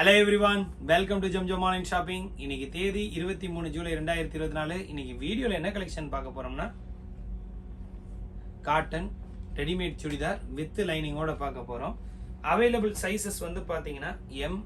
Hello everyone welcome to Zam online shopping இன்னைக்கு தேதி இருபத்தி மூணு ஜூலை ரெண்டாயிரத்தி இருபத்தி நாலு. இன்னைக்கு வீடியோவில் என்ன கலெக்ஷன் பார்க்க போறோம்னா காட்டன் ரெடிமேட் சுடிதார் வித் லைனிங்கோட பார்க்க போறோம். அவைலபிள் சைஸஸ் வந்து பார்த்தீங்கன்னா M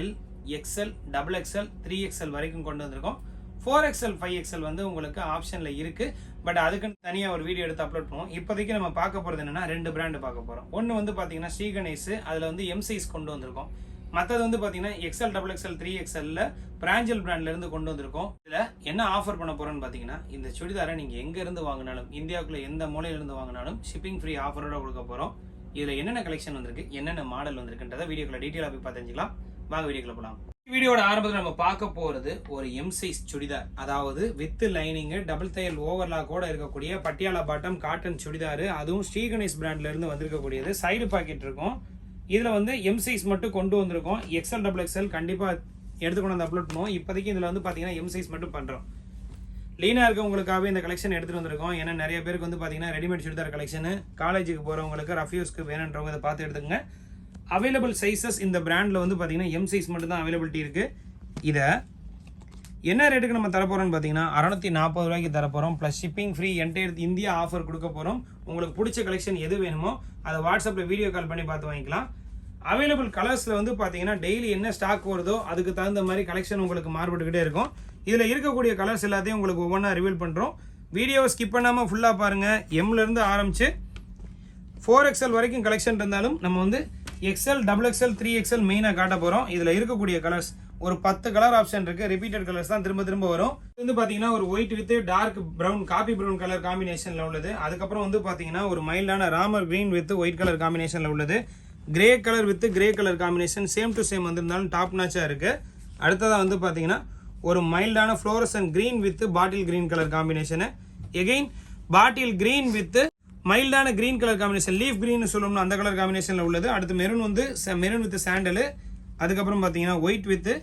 L XL double XL three XL வரைக்கும் கொண்டு வந்திருக்கோம். ஃபோர் எக்ஸ்எல் ஃபைவ் எக்ஸ்எல் வந்து உங்களுக்கு ஆப்ஷனில் இருக்கு. பட் அதுக்குன்னு தனியாக ஒரு வீடியோ எடுத்து அப்லோட் பண்ணுவோம். இப்போதைக்கு நம்ம பார்க்க போகிறது என்னன்னா ரெண்டு பிராண்டு பார்க்க போகிறோம் ஒன்று வந்து பார்த்தீங்கன்னா ஸ்ரீகணேஷ் அதில் வந்து எம் சைஸ் கொண்டு வந்திருக்கோம். மற்றது வந்து பார்த்தீங்கன்னா எக்ஸ்எல் டபுள் எக்ஸ்எல் த்ரீ எக்ஸ்எல்ல பிராஞ்சல் பிராண்ட்லேருந்து கொண்டு வந்திருக்கோம். இதில் என்ன ஆஃபர் பண்ண போகிறோன்னு பார்த்தீங்கன்னா இந்த சுடிதாரை நீங்கள் எங்கேருந்து வாங்கினாலும் இந்தியாவுக்குள்ள எந்த மூலையிலருந்து வாங்கினாலும் ஷிப்பிங் ஃப்ரீ ஆஃபரோட கொடுக்க போகிறோம் இதில் என்னென்ன கலெக்ஷன் வந்திருக்கு என்னென்ன மாடல் வந்திருக்குன்றதை வீடியோக்குள்ள டீட்டெயிலாக போய் பார்த்துக்கலாம். வாங்க வீடியோக்குள்ள போகலாம் வீடியோட ஆரம்பத்தில் நம்ம பார்க்க போகிறது ஒரு எம் சைஸ் சுடிதார். அதாவது வித் லைனிங்கு டபுள் தையல் ஓவர்லாக்கோட இருக்கக்கூடிய பட்டியாலா பாட்டம் காட்டன் சுடிதார். அதுவும் ஸ்ரீகணேஷ் பிராண்ட்லேருந்து வந்திருக்கக்கூடியது. சைடு பாக்கெட் இருக்கும். இதில் வந்து எம் சைஸ் மட்டும் கொண்டு வந்திருக்கோம். எக்ஸ்எல் டபுள் எக்ஸ்எல் கண்டிப்பாக எடுத்து கொண்டு வந்து அப்லோட் பண்ணுவோம் இப்போதைக்கு இதில் வந்து பார்த்தீங்கன்னா எம் சைஸ் மட்டும் பண்ணுறோம் லீனாக இருக்கவங்களுக்காகவே இந்த கலெக்ஷன் எடுத்துகிட்டு வந்திருக்கோம். ஏன்னா நிறைய பேருக்கு வந்து பார்த்தீங்கன்னா ரெடிமேட் சுடிதார் கலெக்ஷனு காலேஜுக்கு போகிறவங்களுக்கு ரஃப்யூஸ்க்கு வேணுன்றவங்க இதை பார்த்து எடுத்துங்க அவைலபிள் சைஸஸ் இந்த பிராண்டில் வந்து பார்த்தீங்கன்னா எம் சைஸ் மட்டும் தான் அவைலபிலிட்டி இருக்குது இதை என்ன ரேட்டுக்கு நம்ம தரப்போகிறோம்னு பார்த்தீங்கன்னா அறநூற்றி நாற்பது ரூபாய்க்கு தரப்போகிறோம் plus shipping free entire India offer கொடுக்க போகிறோம் உங்களுக்கு பிடிச்ச கலெக்ஷன் எது வேணுமோ அதை வாட்ஸ்அப்பில் வீடியோ கால் பண்ணி பார்த்து வாங்கிக்கலாம். அவைலபிள் கலர்ஸில் வந்து பார்த்தீங்கன்னா டெய்லி என்ன ஸ்டாக் வருதோ அதுக்கு தகுந்த மாதிரி கலெக்ஷன் உங்களுக்கு மாறுபட்டுக்கிட்டே இருக்கும். இதில் இருக்கக்கூடிய கலர்ஸ் எல்லாத்தையும் உங்களுக்கு ஒவ்வொன்றா ரிவீல் பண்ணுறோம் வீடியோவை ஸ்கிப் பண்ணாமல் ஃபுல்லாக பாருங்கள் எம்லேருந்து ஆரம்பித்து ஃபோர் எக்ஸ்எல் வரைக்கும் கலெக்ஷன் இருந்தாலும் நம்ம வந்து XL double XL three XL மெயினாக காட்ட போகிறோம் இதில் இருக்கக்கூடிய கலர்ஸ் ஒரு பத்து கலர் ஆப்ஷன் இருக்கு. ரிப்பீட்டட் கலர்ஸ் தான் திரும்ப திரும்ப வரும். இது வந்து பார்த்தீங்கன்னா ஒரு white with dark brown coffee brown colour காம்பினேஷனில் உள்ளது. அதுக்கப்புறம் வந்து பார்த்தீங்கன்னா ஒரு மைல்டான Ramar green with white colour காம்பினேஷனில் உள்ளது. Grey colour with grey colour combination same to same வந்திருந்தாலும் டாப் நாச்சாக இருக்கு. அடுத்ததாக வந்து பார்த்தீங்கன்னா ஒரு மைல்டான fluorescent green with bottle green colour combination again bottle green with மைல்டான green colour combination leaf green சொல்லணும்னு அந்த கலர் காம்பினேஷனில் உள்ளது. அடுத்து மெரூன் வந்து மெரூன் வித் சாண்டலு அதுக்கப்புறம் பார்த்தீங்கன்னா white with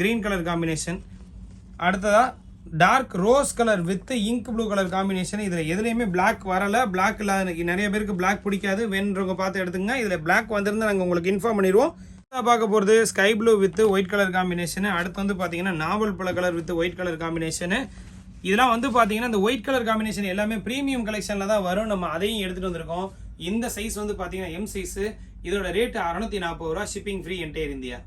green colour combination அடுத்ததாக dark rose colour with ink blue colour combination இதில் எதுலேயுமே பிளாக் வரலை. பிளாக் இல்லாத நிறைய பேருக்கு பிளாக் பிடிக்காது. வேணுன்றவங்க பார்த்து எடுத்துங்க இதில் பிளாக் வந்திருந்தால் நாங்கள் உங்களுக்கு இன்ஃபார்ம் பண்ணிடுவோம். பார்க்க போகிறது sky blue with white colour combination அடுத்து வந்து பார்த்தீங்கன்னா நாவல் பழ colour with white colour combination இதெல்லாம் வந்து பார்த்தீங்கன்னா இந்த ஒயிட் கலர் காம்பினேஷன் எல்லாமே ப்ரீமியம் கலெக்ஷனில் தான் வரும். நம்ம அதையும் எடுத்துகிட்டு வந்திருக்கோம். இந்த சைஸ் வந்து பார்த்தீங்கன்னா எம் சைஸு இதோட ரேட் அறுநூத்தி நாற்பது ரூபா ஷிப்பிங் ஃப்ரீ என்டையர் இந்தியா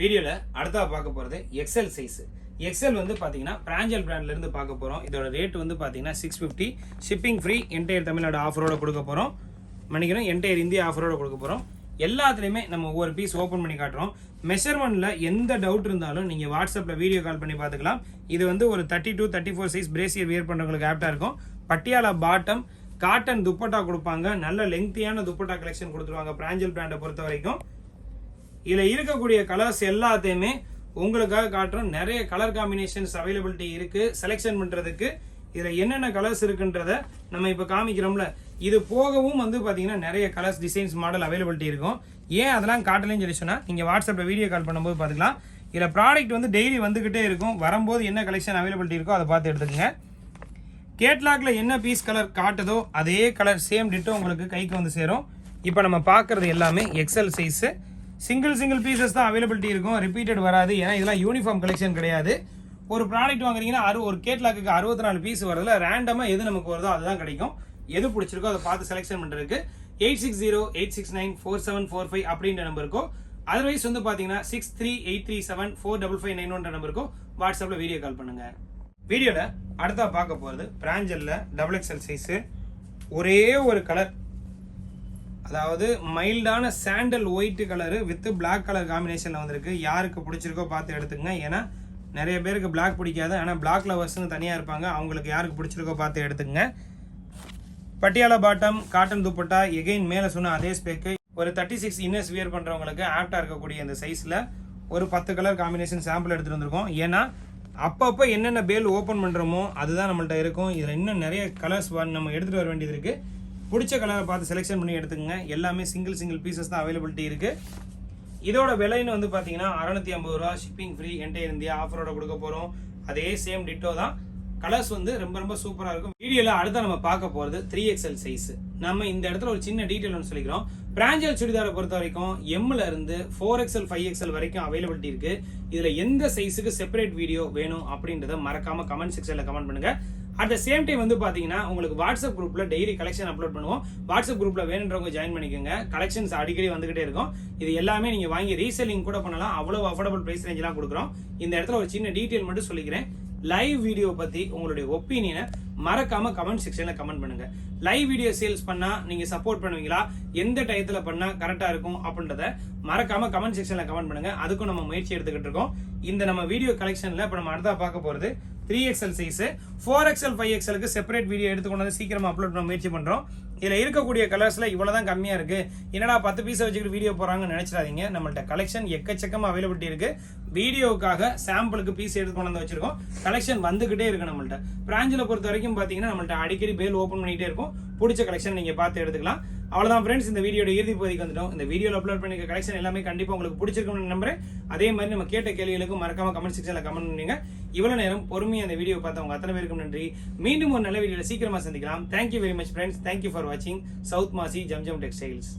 வீடியோவில் அடுத்தா பார்க்க போகிறது எக்ஸல் சைஸ் எக்ஸல் வந்து பார்த்தீங்கன்னா பிராஞ்சல் பிராண்ட்ல இருந்து பார்க்க போகிறோம் இதோட ரேட் வந்து பார்த்தீங்கன்னா six fifty shipping free entire Tamil Nadu ஆஃபரோட கொடுக்க போகிறோம் மன்னிக்கணும் என்டையர் இந்தியா ஆஃபரோட கொடுக்க போகிறோம் எல்லாத்துலேயுமே நம்ம ஒவ்வொரு பீஸ் ஓப்பன் பண்ணி காட்டுறோம். மெஷர்மெண்ட்டில் எந்த டவுட் இருந்தாலும் நீங்கள் வாட்ஸ்அப்பில் வீடியோ கால் பண்ணி பார்த்துக்கலாம். இது வந்து ஒரு thirty two thirty four size brassiere wear பண்ணுறவங்களுக்கு ஆப்டாக இருக்கும். பட்டியாலா பாட்டம் காட்டன் துப்பட்டா கொடுப்பாங்க. நல்ல லெங்க்தியான துப்பட்டா கலெக்ஷன் கொடுத்துருவாங்க பிராஞ்சல் பிராண்டை பொறுத்த வரைக்கும். இதில் இருக்கக்கூடிய கலர்ஸ் எல்லாத்தையுமே உங்களுக்காக காட்டுறோம். நிறைய கலர் காம்பினேஷன்ஸ் அவைலபிலிட்டி இருக்குது செலெக்ஷன் பண்ணுறதுக்கு இதில் என்னென்ன கலர்ஸ் இருக்குன்றத நம்ம இப்போ காமிக்கிறோம்ல. இது போகவும் வந்து பார்த்தீங்கன்னா நிறைய கலர்ஸ் டிசைன்ஸ் மாடல் அவைலபிலிட்டி இருக்கும். ஏன் அதெல்லாம் காட்டலன்னு சொல்லி சொன்னால் நீங்கள் வாட்ஸ்அப்பில் வீடியோ கால் பண்ணும்போது பார்த்துக்கலாம். இதில் ப்ராடக்ட் வந்து டெய்லி வந்துக்கிட்டே இருக்கும். வரும்போது என்ன கலெக்ஷன் அவைலபிலிட்டி இருக்கோ அதை பார்த்து எடுத்துக்கோங்க. கேட்லாக்ல என்ன பீஸ் கலர் காட்டுதோ அதே கலர் சேம் டிட்டோ உங்களுக்கு கைக்கு வந்து சேரும். இப்போ நம்ம பார்க்குறது எல்லாமே XL size single single pieces தான் அவைலபிலிட்டி இருக்கும். ரிப்பீட்டட் வராது. ஏன்னா இதெல்லாம் யூனிஃபார்ம் கலெக்ஷன் கிடையாது. ஒரு ப்ராடக்ட் வாங்குறீங்கன்னா அறு ஒரு கேட்லாக்கு அறுபத்தி நாலு பீஸ் வரதுல ரேண்டமாக எது நமக்கு வருதோ அதுதான் கிடைக்கும். எது பிடிச்சிருக்கோ அதை பார்த்து செலெக்ஷன் பண்ணுறதுக்கு eight six zero eight six nine four seven four five அப்படின்ற நம்பருக்கும் அதர்வைஸ் வந்து பார்த்தீங்கன்னா six three eight three seven four double five nine ஒன்ற நம்பருக்கும் வாட்ஸ்அப்பில் வீடியோ கால் பண்ணுங்கள் வீடியோவில் அடுத்தா பார்க்க போகிறது பிராஞ்சலில் டபுள் எக்ஸ்எல் சைஸு ஒரே ஒரு கலர் அதாவது மைல்டான sandal white colour with black colour காம்பினேஷனில் வந்திருக்கு. யாருக்கு பிடிச்சிருக்கோ பார்த்து எடுத்துக்கங்க. ஏன்னா நிறைய பேருக்கு பிளாக் பிடிக்காது. ஆனால் பிளாக் லவர்ஸ்னு தனியாக இருப்பாங்க. அவங்களுக்கு யாருக்கு பிடிச்சிருக்கோ பார்த்து எடுத்துங்க Patiala bottom cotton dupatta again மேலே சொன்ன அதே ஸ்பெக்கு ஒரு தேர்ட்டி சிக்ஸ் இன்னர்ஸ் வியர் பண்ணுறவங்களுக்கு ஆப்டாக இருக்கக்கூடிய இந்த சைஸில் ஒரு பத்து கலர் காம்பினேஷன் சாம்பிள் எடுத்துகிட்டு வந்திருக்கோம். ஏன்னா அப்பப்போ என்னென்ன பேல் ஓப்பன் பண்ணுறோமோ அதுதான் நம்மள்ட்ட இருக்கும். இதில் இன்னும் நிறைய கலர்ஸ் நம்ம எடுத்துகிட்டு வர வேண்டியது இருக்குது பிடிச்ச கலரை பார்த்து செலெக்ஷன் பண்ணி எடுத்துக்கங்க. எல்லாமே சிங்கிள் சிங்கிள் பீசஸ் தான் அவைலபிலிட்டி இருக்குது இதோட விலைன்னு வந்து பார்த்தீங்கன்னா அறநூற்றி ஐம்பது ரூபா ஷிப்பிங் ஃப்ரீ என்டையர் இந்தியா ஆஃபரோட கொடுக்க போகிறோம் அதே சேம் டிட்டோ தான். கலர்ஸ் வந்து ரொம்ப ரொம்ப சூப்பராக இருக்கும். வீடியோவில் அடுத்த நம்ம பார்க்க போகிறது த்ரீ எக்ஸ்எல் சைஸ் நம்ம இந்த இடத்துல ஒரு சின்ன டீட்டெயில் ஒன்று சொல்லிக்கிறோம். பிராஞ்சல் சுடிதாரை பொறுத்த வரைக்கும் எம்ல இருந்து ஃபோர் எக்ஸ்எல் ஃபைவ் எக்ஸ்எல் வரைக்கும் அவைலபிலிட்டி இருக்கு. இதுல எந்த சைஸுக்கு செப்பரேட் வீடியோ வேணும் அப்படின்றத மறக்காம கமெண்ட் செக்ஷன்ல கமெண்ட் பண்ணுங்க. அட் த சேம் டைம் வந்து பார்த்தீங்கன்னா உங்களுக்கு வாட்ஸ்அப் குரூப்பில் டெய்லி கலெக்ஷன் அப்லோட் பண்ணுவோம். வாட்ஸ்அப் குரூப்பில் வேணுன்றவங்க ஜாயின் பண்ணிக்கோங்க. கலெக்ஷன்ஸ் அடிக்கடி வந்துகிட்டே இருக்கும். இது எல்லாமே நீங்கள் வாங்கி ரீசெல்லிங் கூட பண்ணலாம். அவ்வளோ அஃபோர்டபுள் ப்ரைஸ் ரேஞ்செலாம் கொடுக்குறோம். இந்த இடத்துல ஒரு சின்ன டீட்டெயில் மட்டும் சொல்லிக்கிறேன். லைவ் வீடியோ பற்றி உங்களுடைய ஒப்பீனியனை மறக்காம கமெண்ட் செக்ஷன்ல கமெண்ட் பண்ணுங்க. லைவ் வீடியோ சேல்ஸ் பண்ணா நீங்க சப்போர்ட் பண்ணுவீங்களா? எந்த டயத்துல பண்ணா கரெக்டா இருக்கும் அப்படின்றத மறக்காம கமெண்ட் செக்ஷன்ல கமெண்ட் பண்ணுங்க. அதுக்கும் நம்ம முயற்சி எடுத்துக்கிட்டு இருக்கோம். இந்த நம்ம வீடியோ கலெக்ஷன்ல இப்ப நம்ம அடுத்தா பார்க்க போறது three XL size four XL five எக்ஸ்எலுக்கு separate video எடுத்து கொண்டு வந்து சீக்கிரமா அப்லோட் பண்ண முயற்சி பண்றோம். இதில் இருக்கக்கூடிய கலர்ஸில் இவ்வளோ தான் கம்மியாக இருக்கு. என்னடா பத்து பீஸை வச்சுக்கிட்டு வீடியோ போறாங்கன்னு நினச்சிடாதீங்க. நம்மள்ட்ட கலெக்ஷன் எக்கச்சக்கமா அவைலபிலிட்டி இருக்கு. வீடியோவுக்காக சாம்பிளுக்கு பீஸ் எடுத்து கொண்டு வந்து வச்சிருக்கோம். கலெக்ஷன் வந்துகிட்டே இருக்கு நம்மள்ட்ட. பிராஞ்சில் பொறுத்த வரைக்கும் பார்த்தீங்கன்னா நம்மள்ட்ட அடிக்கடி பேல் ஓப்பன் பண்ணிகிட்டே இருக்கும். பிடிச்ச கலெக்ஷன் நீங்கள் பார்த்து எடுத்துக்கலாம். அவ்வளோதான் ஃப்ரெண்ட்ஸ் இந்த வீடியோட இறுதி பகுதிக்கு வந்துட்டோம். இந்த வீடியோவில் அப்லோட் பண்ணிக்க கலெக்ஷன் எல்லாமே கண்டிப்பாக உங்களுக்கு பிடிச்சிருக்கும்னு நம்புறேன். அதே மாதிரி நம்ம கேட்ட கேள்விகளுக்கும் மறக்காம கமெண்ட் செக்ஷனில் கமெண்ட் பண்ணுங்க. இவ்வளோ நேரம் பொறுமையாக அந்த வீடியோ பார்த்தவங்க அத்தனை பேருக்கும் நன்றி. மீண்டும் ஒரு நல்ல வீடியோவில் சீக்கிரமாக சந்திக்கலாம். Thank you very much friends thank you for வாட்சிங் சவுத் மாசி ஜம்ஜம் டெக்ஸ்டைல்ஸ்